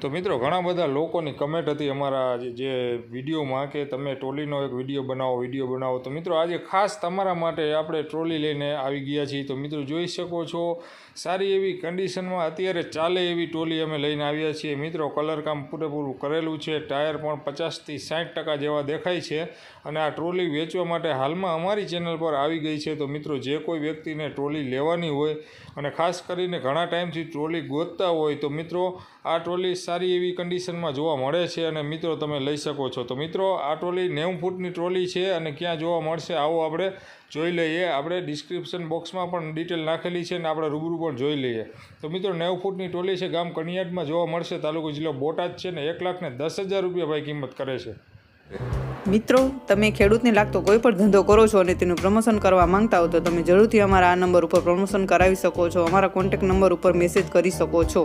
તો મિત્રો, ઘણા બધા લોકોની કમેન્ટ હતી અમારા જે- વિડીયોમાં કે તમે ટ્રોલીનો એક વીડિયો બનાવો વીડિયો બનાવો. તો મિત્રો, આજે ખાસ તમારા માટે આપણે ટ્રોલી લઈને આવી ગયા છીએ. તો મિત્રો, જોઈ શકો છો, સારી એવી કન્ડિશનમાં અત્યારે ચાલે એવી ટ્રોલી અમે લઈને આવ્યા છીએ. મિત્રો કલરકામ પૂરેપૂરું કરેલું છે. ટાયર પણ પચાસથી સાઠ ટકા જેવા દેખાય છે. અને આ ટ્રોલી વેચવા માટે હાલમાં અમારી ચેનલ પર આવી ગઈ છે. તો મિત્રો, જે કોઈ વ્યક્તિને ટ્રોલી લેવાની હોય અને ખાસ કરીને ઘણા ટાઈમથી ટ્રોલી ગોતતા હોય, તો મિત્રો, આ ટ્રોલી સારી એવી કન્ડિશનમાં જોવા મળે છે અને મિત્રો તમે લઈ શકો છો. તો મિત્રો, આ ટ્રોલી નેવું ફૂટની ટ્રોલી છે અને ક્યાં જોવા મળશે આવો આપણે જોઈ લઈએ. આપણે ડિસ્ક્રિપ્શન બોક્સમાં પણ ડિટેલ નાખેલી છે અને આપણે રૂબરૂ પણ જોઈ લઈએ. તો મિત્રો, નેવું ફૂટની ટ્રોલી છે. ગામ કણિયાટમાં જોવા મળશે. તાલુકો જિલ્લો બોટાદ છે ને એક લાખને દસ હજાર રૂપિયા ભાઈ કિંમત કરે છે. મિત્રો, તમે ખેડૂતને લાગતો કોઈ પણ ધંધો કરો છો અને તેનું પ્રમોશન કરવા માંગતા હો, તો તમે જરૂરથી અમારા આ નંબર ઉપર પ્રમોશન કરાવી શકો છો. અમારા કોન્ટેક્ટ નંબર ઉપર મેસેજ કરી શકો છો.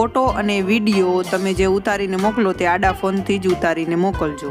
ફોટો અને વીડિયો તમે જે ઉતારીને મોકલો તે આડા ફોનથી જ ઉતારીને મોકલજો.